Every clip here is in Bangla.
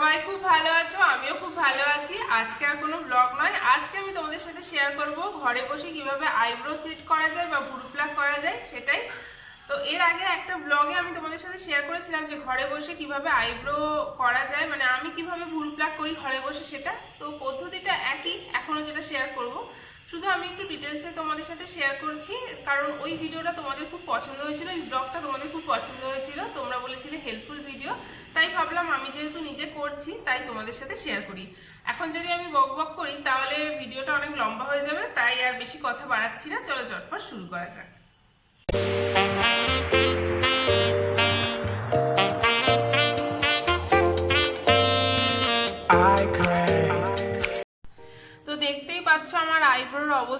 সবাই খুব ভালো আছো, আমিও খুব ভালো আছি। আজকে আর কোনো ব্লগ নয়, আজকে আমি তোমাদের সাথে শেয়ার করব ঘরে বসে কীভাবে আইব্রো থ্রিট করা যায় বা ভুরু প্লাক করা যায়, সেটাই। তো এর আগে একটা ব্লগে আমি তোমাদের সাথে শেয়ার করেছিলাম যে ঘরে বসে কীভাবে আইব্রো করা যায় মানে আমি কীভাবে ভুরু প্লাক করি ঘরে বসে সেটা। তো পদ্ধতিটা একই, এখনও যেটা শেয়ার করব। শুধু আমি একটু ডিটেলসে তোমাদের সাথে শেয়ার করছি, কারণ ওই ভিডিওটা তোমাদের খুব পছন্দ হয়েছিল ওই ব্লগটা তোমাদের খুব পছন্দ হয়েছিল, তোমরা বলেছিলে হেল্পফুল ভিডিও তাই ভাবলাম আমি যেহেতু নিজে করছি, তাই তোমাদের সাথে শেয়ার করি। এখন যদি আমি বক বক করি, তাহলে ভিডিওটা অনেক লম্বা হয়ে যাবে, তাই আর বেশি কথা বাড়াচ্ছি না, চলো চটপট শুরু করা যাক।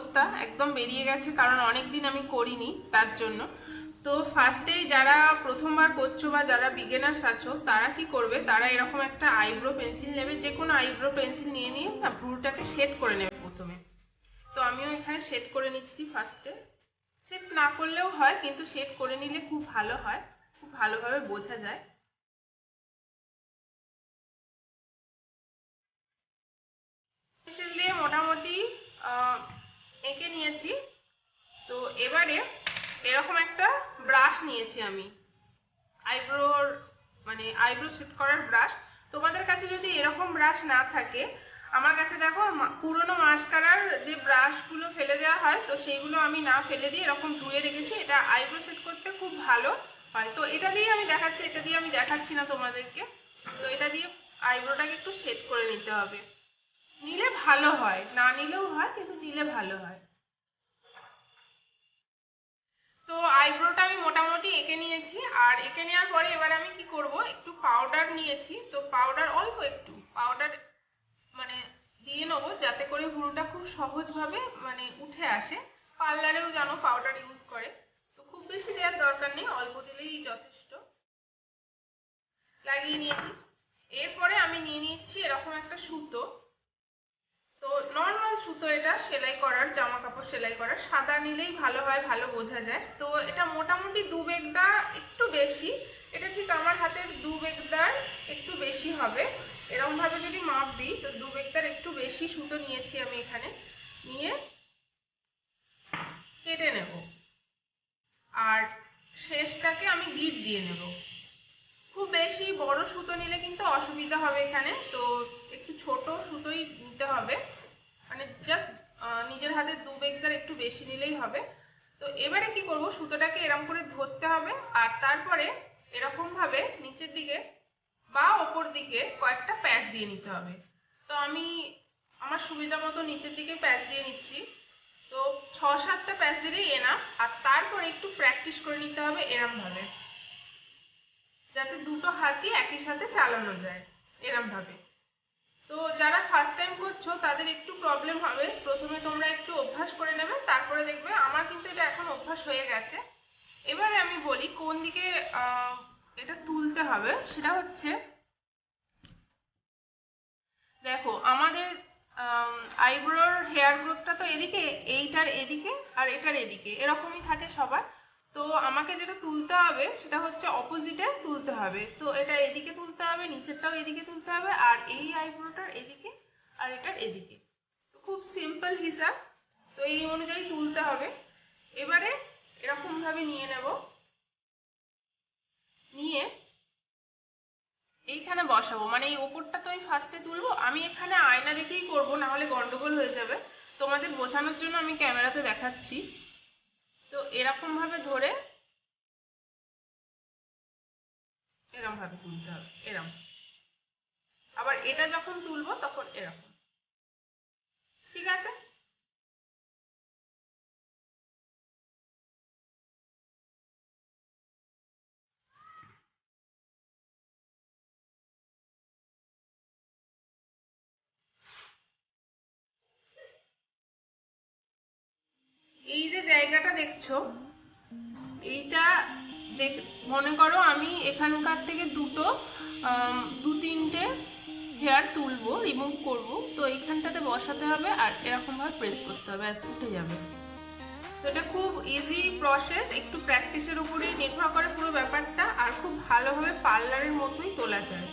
অবস্থা একদম বেরিয়ে গেছে, কারণ অনেক দিন আমি করিনি তার জন্য। তো ফার্স্টেই যারা প্রথমবার করছ বা যারা বিগেনার্স আছো, তারা কি করবে? তারা এরকম একটা আইব্রো পেন্সিল নেবে, যে কোনো আইব্রো পেন্সিল নিয়ে নিয়ে না ভ্রুটাকে শেড করে নেবে প্রথমে। তো আমিও এখানে শেড করে নিচ্ছি ফার্স্টে শেড না করলেও হয়, কিন্তু শেড করে নিলে খুব ভালো হয়, খুব ভালোভাবে বোঝা যায়। পেন্সিল দিয়ে মোটামুটি এঁকে নিয়েছি। তো এবারে এরকম একটা ব্রাশ নিয়েছি আমি। আইব্রোর মানে আইব্রো সেট করার ব্রাশ তোমাদের কাছে যদি এরকম ব্রাশ না থাকে, আমার কাছে দেখো পুরোনো মাস্কারার যে ব্রাশগুলো ফেলে দেওয়া হয়, তো সেইগুলো আমি না ফেলে দিয়ে এরকম ধুয়ে রেখেছি। এটা আইব্রো সেট করতে খুব ভালো হয়। তো এটা দিয়ে আমি দেখাচ্ছি, এটা দিয়ে আমি দেখাচ্ছি না তোমাদেরকে। তো এটা দিয়ে আইব্রোটাকে একটু সেট করে নিতে হবে। নিলে ভালো হয়, না নিলেও হয়, কিন্তু নিলে ভালো হয়। তো আইব্রোটা আমি মোটামুটি এঁকে নিয়েছি, আর এঁকে নেওয়ার পরে এবার আমি কি করব, একটু পাউডার নিয়েছি, তো পাউডার অল্প একটু পাউডার মানে দিয়ে নেব, যাতে করে হুড়োটা খুব সহজভাবে মানে উঠে আসে। পার্লারেও জানো পাউডার ইউজ করে, তো খুব বেশি দেওয়ার দরকার নেই, অল্প দিলেই যথেষ্ট। লাগিয়ে নিয়েছি। এরপরে আমি নিয়ে নিচ্ছি এরকম একটা সুতো। নর্মাল সুতো এটা সেলাই করার জামা কাপড় সেলাই করার। সাদা নিলেই ভালো হয়, ভালো বোঝা যায়। তো এটা মোটামুটি দু বেগদা একটু বেশি। এটা ঠিক আমার হাতের দু বেগদার একটু বেশি হবে। এরকম ভাবে যদি মাপ দিই, তো দু বেগদার একটু বেশি সুতো নিয়েছি আমি এখানে। নিয়ে কেটে নেব। আর শেষটাকে আমি গিট দিয়ে নেব। খুব বেশি বড় সুতো নিলে কিন্তু অসুবিধা হবে এখানে। তো একটু ছোট সুতোই নিতে হবে। মানে জাস্ট নিজের হাতে দু বেগদার একটু বেশি নিলেই হবে। তো এবারে কি করব, সুতোটাকে এরকম করে ধরতে হবে, আর তারপরে এরকম ভাবে নিচের দিকে বা ওপর দিকে কয়েকটা প্যাচ দিয়ে নিতে হবে। তো আমি আমার সুবিধা মতো নিচের দিকে প্যাচ দিয়ে নিচ্ছি। তো ছ সাতটা প্যাচ দিলেই এনা আর তারপরে একটু প্র্যাকটিস করে নিতে হবে এরম ভাবে যাতে দুটো হাতই একই সাথে চালানো যায় এরম ভাবে তো যারা ফার্স্ট টাইম করছ, তাদের একটু প্রবলেম হবে। প্রথমে তোমরা একটু অভ্যাস করে নেবে, তারপরে দেখবে আমার কিন্তু এটা এখন অভ্যাস হয়ে গেছে। এবারে আমি বলি, কোন দিকে এটা তুলতে হবে, সেটা হচ্ছে দেখো, আমাদের আইব্রোর হেয়ার গ্রোথটা তো এদিকে, এইটার এদিকে আর এটার এদিকে, এরকমই থাকে সবার। তো আমাকে যেটা তুলতে হবে সেটা হচ্ছে অপোজিটে তুলতে হবে। তো এটা এদিকে তুলতে হবে, নিচেরটাও এদিকে তুলতে হবে, আর এই আইব্রোটার এদিকে আর এটার এদিকে। তো খুব সিম্পল হিসাব। তো এই অনুযায়ী তুলতে হবে। এবারে এরকম ভাবে নিয়ে নেব। নিয়ে এইখানে বসাবো। মানে এই ওপরটা তো আমি ফার্স্টে তুলবো। আমি এখানে আয়না দেখেই করব, নাহলে গন্ডগোল হয়ে যাবে। তোমাদের বোঝানোর জন্য আমি ক্যামেরাতে দেখাচ্ছি। তো এরকম ভাবে ধরে এরকম ভাবে তুলতে হবে এরকম আবার এটা যখন তুলবো তখন এরকম। ঠিক আছে? জায়গাটা দেখছ, এইটা যে, মনে করো আমি এখানকার থেকে দুটো দু তিনটে হেয়ার তুলবো রিমুভ করব, তো এইখানটাতে বসাতে হবে আর এরকমভাবে প্রেস করতে হবে, ব্যাস, উঠে যাবে। তো এটা খুব ইজি প্রসেস একটু প্র্যাকটিসের উপরেই নির্ভর করে পুরো ব্যাপারটা, আর খুব ভালোভাবে পার্লারের মতোই তোলা যায়।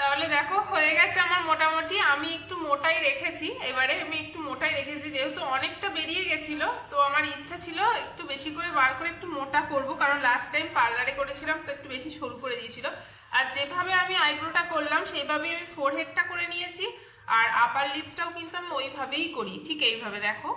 তাহলে দেখো, হয়ে গেছে আমার মোটামুটি। আমি একটু মোটাই রেখেছি। এবারে আমি একটু মোটাই রেখেছি, যেহেতু অনেকটা বেরিয়ে গেছিল, তো আমার ইচ্ছা ছিল একটু বেশি করে বার করে একটু মোটা করব, কারণ লাস্ট টাইম পার্লারে করেছিলাম, তো একটু বেশি সরু করে দিয়েছিল। আর যেভাবে আমি আইব্রোটা করলাম সেইভাবে আমি ফোরহেডটা করে নিয়েছি, আর আপার লিপসটাও কিন্তু আমি ওইভাবেই করি, ঠিক এইভাবে দেখো।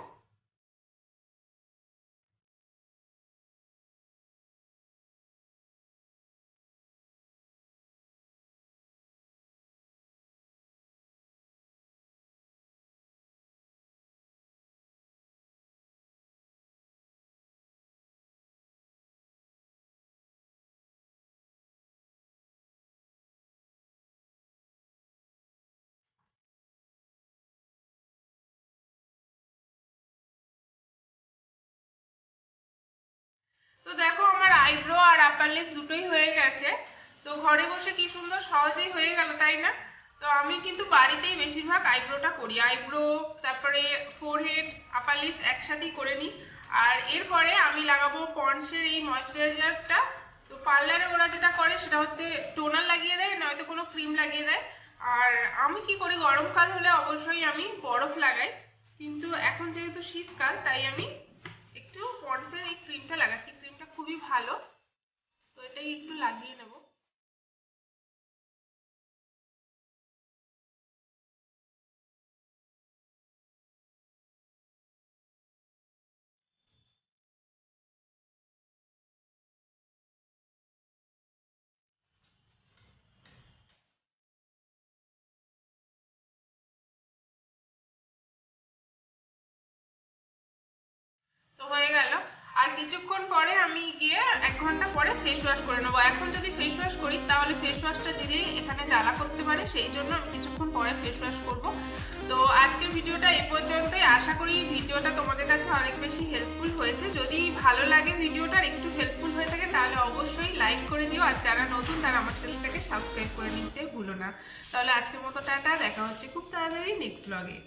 তো দেখো আমার আইব্রো আর আপার লিপস দুটোই হয়ে গেছে। তো ঘরে বসে কি সুন্দর সহজেই হয়ে গেল, তাই না? তো আমি কিন্তু বাড়িতেই বেশিরভাগ আইব্রোটা করি। আইব্রো তারপরে ফোরহেড আপার লিপস একসাথেই করে নিই। আর এরপরে আমি লাগাবো পন্ডসের এই ময়শ্চারাইজারটা তো পার্লারে ওরা যেটা করে সেটা হচ্ছে টোনার লাগিয়ে দেয়, নয়তো কোনো ক্রিম লাগিয়ে দেয়। আর আমি কি করি গরমকাল হলে অবশ্যই আমি বরফ লাগাই। কিন্তু এখন যেহেতু শীতকাল, তাই আমি একটু পন্ডসের এই ক্রিমটা লাগাচ্ছি। খুবই ভালো। তো এটাই একটু লাগিয়ে নেব। কিছুক্ষণ পরে আমি গিয়ে এক ঘণ্টা পরে ফেস ওয়াশ করে নেব। এখন যদি ফেস ওয়াশ করি, তাহলে ফেস ওয়াশটা দিলেই এখানে জ্বালা করতে পারে, সেই জন্য আমি কিছুক্ষণ পরে ফেস ওয়াশ করব। তো আজকের ভিডিওটা এ পর্যন্তই। আশা করি ভিডিওটা তোমাদের কাছে অনেক বেশি হেল্পফুল হয়েছে। যদি ভালো লাগে ভিডিওটা আর একটু হেল্পফুল হয়ে থাকে, তাহলে অবশ্যই লাইক করে দিও। আর যারা নতুন, তারা আমার চ্যানেলটাকে সাবস্ক্রাইব করে নিতে ভুলো না। তাহলে আজকের মতো টাটা। দেখা হচ্ছে খুব তাড়াতাড়ি নেক্সট ব্লগে